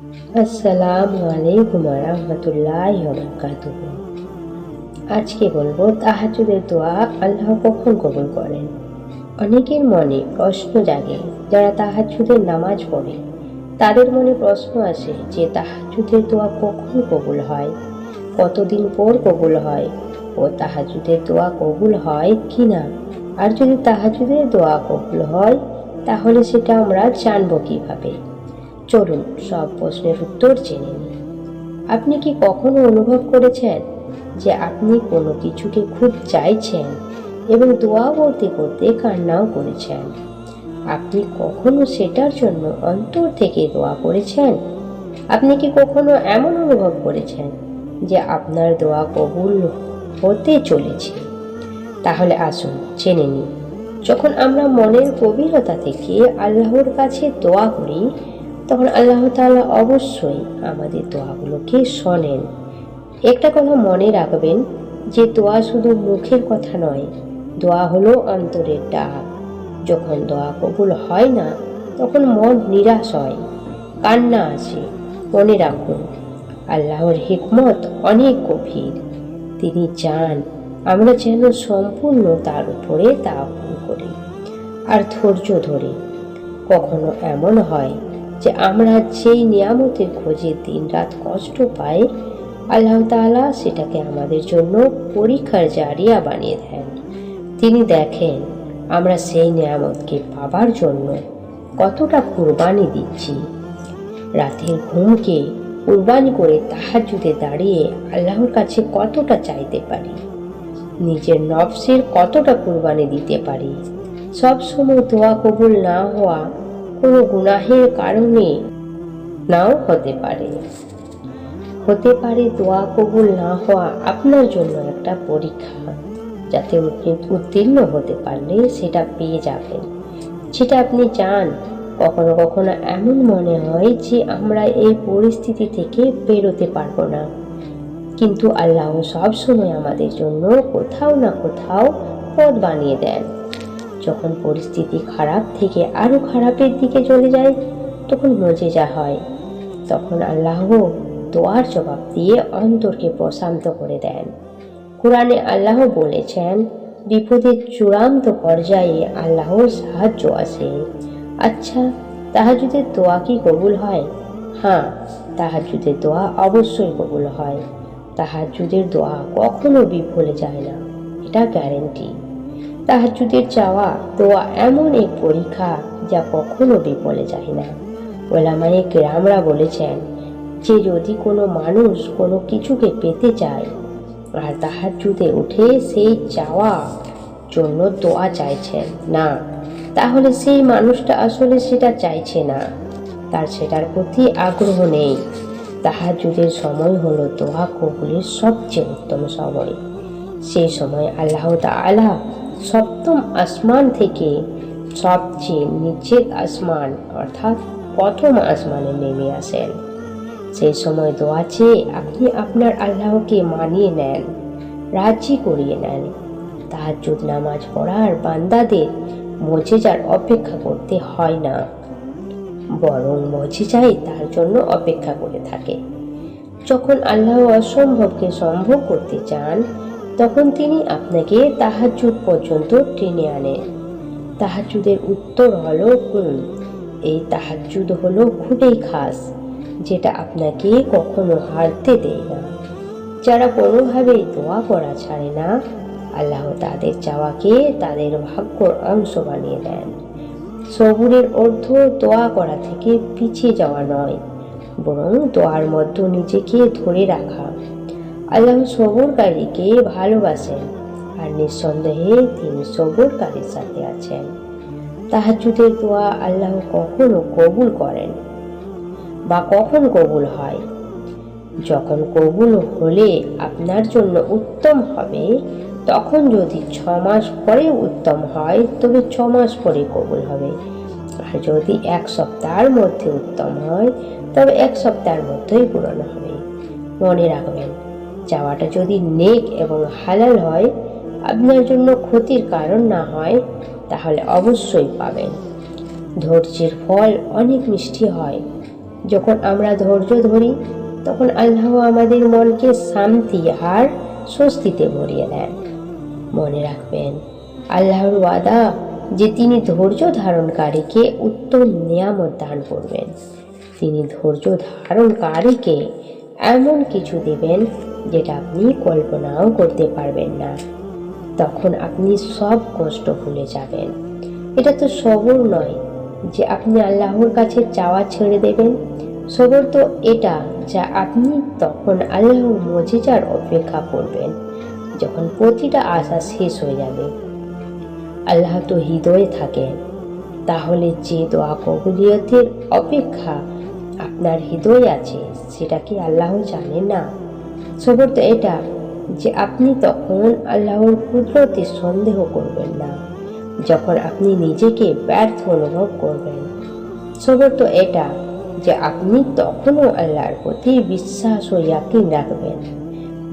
আসসালামু আলাইকুম রহমতুল্লাহ বরকাতুহ। আজকে বলব তাহাজুদের দোয়া আল্লাহ কখন কবুল করেন? অনেকের মনে প্রশ্ন জাগে, যারা তাহাজুদের নামাজ পড়ে, তাদের মনে প্রশ্ন আসে যে তাহাজুদের দোয়া কখন কবুল হয়? কতদিন পর কবুল হয়? ও তাহাজুদের দোয়া কবুল হয় কি না আর যদি তাহাজুদের দোয়া কবুল হয়, তাহলে সেটা আমরা জানব কীভাবে? চলুন, সব প্রশ্নের উত্তর জেনে নিই। আপনি কি কখনো অনুভব করেছেন যে আপনি কোনো কিছুকে খুব চাইছেন এবং দোয়া করতে করতে কান্নাও করেছেন? আপনি কখনো সেটার জন্য অন্তর থেকে দোয়া করেছেন? আপনি কি কখনো এমন অনুভব করেছেন যে আপনার দোয়া কবুল হতে চলেছে? তাহলে আসুন, জেনে নিই। যখন আমরা মনের গভীরতা থেকে আল্লাহর কাছে দোয়া করি তখন আল্লাহ তাআলা অবশ্যই আমাদের দোয়াগুলোকে শোনেন। একটা কথা মনে রাখবেন, যে দোয়া শুধু মুখের কথা নয়, দোয়া হলো অন্তরের ডাক। যখন দোয়া কবুল হয় না, তখন মন নিরাশ হয়, কান্না আসে। মনে রাখুন, আল্লাহর হিকমত অনেক গভীর। তিনি চান আমরা যেন সম্পূর্ণ তার উপরে তাওয়াক্কুল করি, আর ধৈর্য ধরে। কখনো এমন হয় যে আমরা যেই নিয়ামতের খোঁজে দিনরাত কষ্ট পাই, আল্লাহ তাআলা সেটাকে আমাদের জন্য পরীক্ষার জারিয়া বানিয়ে দেন। তিনি দেখেন, আমরা সেই নিয়ামতকে পাবার জন্য কতটা কুরবানি দিচ্ছি। রাতের ঘুমকে কুরবানি করে তাহাজুদে দাঁড়িয়ে আল্লাহর কাছে কতটা চাইতে পারি? নিজের নফসের কতটা কুরবানি দিতে পারি? সব সময় দোয়া কবুল না হওয়া কোনো গুনাহের কারণে নাও হতে পারে। হতে পারে দোয়া কবুল না হওয়া আপনার জন্য একটা পরীক্ষা, যাতে উত্তীর্ণ হতে পারলে সেটা পেয়ে যাবেন। সেটা আপনি চান। কখনো কখনো এমন মনে হয় যে আমরা এই পরিস্থিতি থেকে বেরোতে পারব না। কিন্তু আল্লাহ সবসময় আমাদের জন্য কোথাও না কোথাও পথ বানিয়ে দেন। যখন পরিস্থিতি খারাপ থেকে আরও খারাপের দিকে চলে যায়, তখন যা হয়। তখন আল্লাহ দোয়ার জবাব দিয়ে অন্তরকে প্রশান্ত করে দেন। কোরআনে আল্লাহ বলেছেন, বিপদের চূড়ান্ত পর্যায়ে আল্লাহর সাহায্য আসে আচ্ছা তাহাজুদের দোয়া কি কবুল হয়? হ্যাঁ তাহাজুদের দোয়া অবশ্যই কবুল হয়। তাহাজুদের দোয়া কখনো বিফলে যায় না। এটা গ্যারেন্টি তাহাজুদের চাওয়া দোয়া এমন এক পরীক্ষা যা কখনো বিফলে যায় না। ওলামায়ে কেরামরা বলেছেন, যে যদি কোনো মানুষ কোনো কিছুকে পেতে চায়, আর তাহার তাহাজুদে উঠে সেই চাওয়া জন্য দোয়া চাইছেন, না, তাহলে সেই মানুষটা আসলে সেটা চাইছে না। তার সেটার প্রতি আগ্রহ নেই। তাহাজুদের সময় হলো দোয়া কবুলের সবচেয়ে উত্তম সময়। সেই সময় আল্লাহ তাআলা সপ্তম আসমান থেকে সবচেয়ে নিচের আসমান, অর্থাৎ প্রথম আসমানে নেমে আসেন। সেই সময় দোয়া চেয়ে আপনি আপনার আল্লাহকে মানিয়ে নেন, রাজি করিয়ে নেন। তাহাজ্জুদ নামাজ পড়ার বান্দাদের মজেজার অপেক্ষা করতে হয় না, বরং মজেজাই তার জন্য অপেক্ষা করে থাকে। যখন আল্লাহ অসম্ভবকে সম্ভব করতে চান তখন তিনি আপনাকে তাহাজুদ পর্যন্ত টেনে আনেন। তাহাজুদের উত্তর হলো হুম, এই তাহাজুদ হলো খুবই খাস, যেটা আপনাকে কখনো হারতে দেয় না। যারা কোনোভাবেই দোয়া করা ছাড়ে না, আল্লাহ তাদের চাওয়াকে তাদের ভাগ্যর অংশ বানিয়ে দেন। সবুরের অর্থ দোয়া করা থেকে পিছিয়ে যাওয়া নয়, বরং দোয়ার মধ্যে নিজেকে ধরে রাখা আল্লাহ সবরকারীকে ভালোবাসেন আর নিঃসন্দেহে তিনি সবরকারীর সাথে আছেন। তাহাজুদের দোয়া আল্লাহ কখনো কবুল করেন বা কখন কবুল হয়। যখন কবুল হলে আপনার জন্য উত্তম হবে, তখন যদি ছ মাস পরে উত্তম হয়, তবে ছ মাস পরে কবুল হবে। আর যদি এক সপ্তাহের মধ্যে উত্তম হয়, তবে এক সপ্তাহের মধ্যেই পূরণ হবে। মনে রাখবেন চাওয়াটা যদি নেক এবং হালাল হয়, আপনার জন্য ক্ষতির কারণ না হয়, তাহলে অবশ্যই পাবেন। ধৈর্যের ফল অনেক মিষ্টি হয়। যখন আমরা ধৈর্য ধরি, তখন আল্লাহ আমাদের মনকে শান্তি আর স্বস্তিতে ভরিয়ে দেন। মনে রাখবেন, আল্লাহর ওয়াদা যে তিনি ধৈর্য ধারণকারীকে উত্তম নিয়ামত দান করবেন। তিনি ধৈর্য ধারণকারীকে এমন কিছু দেবেন যেটা আপনি কল্পনাও করতে পারবেন না। তখন আপনি সব কষ্ট ভুলে যাবেন। এটা তো সবর নয় যে আপনি আল্লাহর কাছে চাওয়া ছেড়ে দেবেন। সবর তো এটা যা আপনি তখন আল্লাহর মজিজার অপেক্ষা করবেন, যখন প্রতিটা আশা শেষ হয়ে যাবে। আল্লাহ তো হৃদয়ে থাকেন। তাহলে যে দোয়া কবুলিয়তের অপেক্ষা আপনার হৃদয় আছে, সেটা কি আল্লাহ জানে না? সবর তো এটা যে আপনি তখন আল্লাহর কুদরতে সন্দেহ করবেন না, যখন আপনি নিজেকে ব্যর্থ অনুভব করবেন। সবর তো এটা যে আপনি তখনও আল্লাহর প্রতি বিশ্বাস ও ইয়াকিন রাখবেন,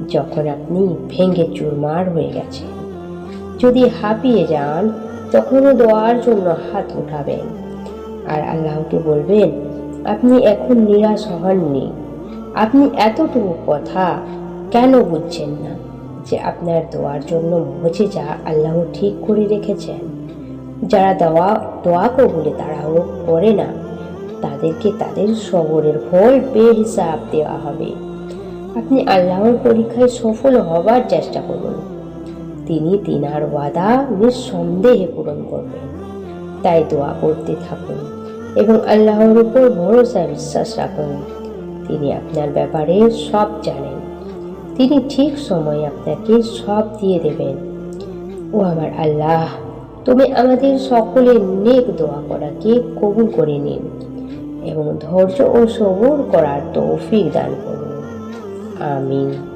যখন আপনি ভেঙে চুরমার হয়ে গেছেন। যদি হাঁপিয়ে যান, তখনও দোয়ার জন্য হাত উঠাবেন। আর আল্লাহকে বলবেন, আপনি এখন নিরাশ হননি। আপনি এতটুকু কথা কেন বুঝছেন না যে আপনার দোয়ার জন্য যা আল্লাহ ঠিক করে রেখেছেন? যারা দোয়া দোয়া কবুলে তাড়াহুড়ো করে না। তাদেরকে তাদের সবরের ফল বেহিসাব দেওয়া হবে। আপনি আল্লাহর পরীক্ষায় সফল হবার চেষ্টা করুন। তিনি তিনার ওয়াদা নিঃসন্দেহে পূরণ করবেন। তাই দোয়া করতে থাকুন এবং আল্লাহর উপর ভরসা বিশ্বাস রাখুন। তিনি আপনার ব্যাপারে সব জানেন। তিনি ঠিক সময় আপনাকে সব দিয়ে দেবেন। ও আমার আল্লাহ, তুমি আমাদের সকলের নেক দোয়া করাকে কবুল করে নিন এবং ধৈর্য ও সবুর করার তৌফিক দান করুন। আমিন।